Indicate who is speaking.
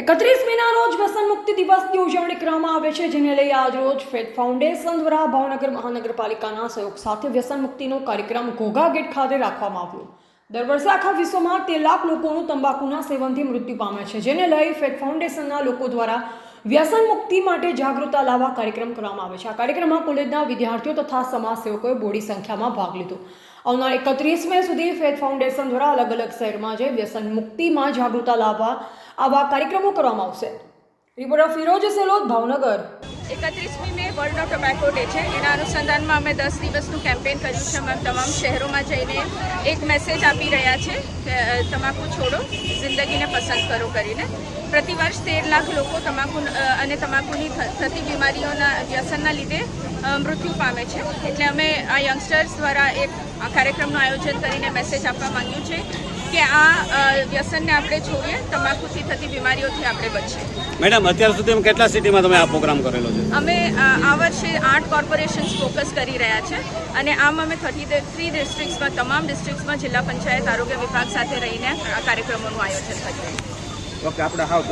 Speaker 1: એકત્રીસ મેના રોજ વ્યસન મુક્તિ દિવસની ઉજવણી કરવામાં આવે છે, જેને લઈ આજ રોજ ફેથ ફાઉન્ડેશન દ્વારા ભાવનગર મહાનગરપાલિકાના સહયોગ સાથે વ્યસન મુક્તિનો કાર્યક્રમ ઘોઘા ગેટ ખાતે રાખવામાં આવ્યો. દર વર્ષે આખા વિશ્વમાં તે લાખ લોકોનું તંબાકુના સેવનથી મૃત્યુ પામે છે, જેને લઈ ફેથ ફાઉન્ડેશનના લોકો દ્વારા વ્યસન મુક્તિ માટે જાગૃતતા લાવવા કાર્યક્રમ કરવામાં આવે છે. આ કાર્યક્રમમાં કોલેજના વિદ્યાર્થીઓ તથા સમાજસેવકોએ બોડી સંખ્યામાં ભાગ લીધો. આવનાર એકત્રીસ મે સુધી ફેથ ફાઉન્ડેશન દ્વારા અલગ અલગ શહેરમાં જે વ્યસન મુક્તિમાં જાગૃતતા લાવવા આવા કાર્યક્રમો કરવામાં આવશે. Reporter Firoj Selod Bhavnagar.
Speaker 2: એકત્રીસમી May world of tobacco day છે. એના અનુસંધાનમાં અમે દસ દિવસનું કેમ્પેન કર્યું છે અમે તમામ શહેરોમાં જઈને એક મેસેજ આપી રહ્યા છે કે તમાકુ છોડો, જિંદગીને પસંદ કરો કરીને. પ્રતિવર્ષ તેર લાખ લોકો તમાકુ અને તમાકુની થતી બીમારીઓના વ્યસનના લીધે મૃત્યુ પામે છે. એટલે અમે આ યંગસ્ટર્સ દ્વારા એક કાર્યક્રમનું આયોજન કરીને મેસેજ આપવા માંગ્યું છે આ વ્યસનને આપણે છોડીએ તમાકુથી થતી બીમારીઓથી આપણે બચીએ.
Speaker 3: મેડમ અત્યાર સુધી કેટલા સિટીમાં તમે આ પ્રોગ્રામ કરેલો છે?
Speaker 2: અમે આ વર્ષે આઠ કોર્પોરેશન્સ ફોકસ કરી રહ્યા છે અને આમ અમે થર્ટી થ્રી ડિસ્ટ્રિક્ટ્સમાં તમામ ડિસ્ટ્રિક્ટ્સમાં જિલ્લા પંચાયત આરોગ્ય વિભાગ સાથે રહીને આ કાર્યક્રમોનું આયોજન કર્યું
Speaker 3: ઓકે આપણે હાવ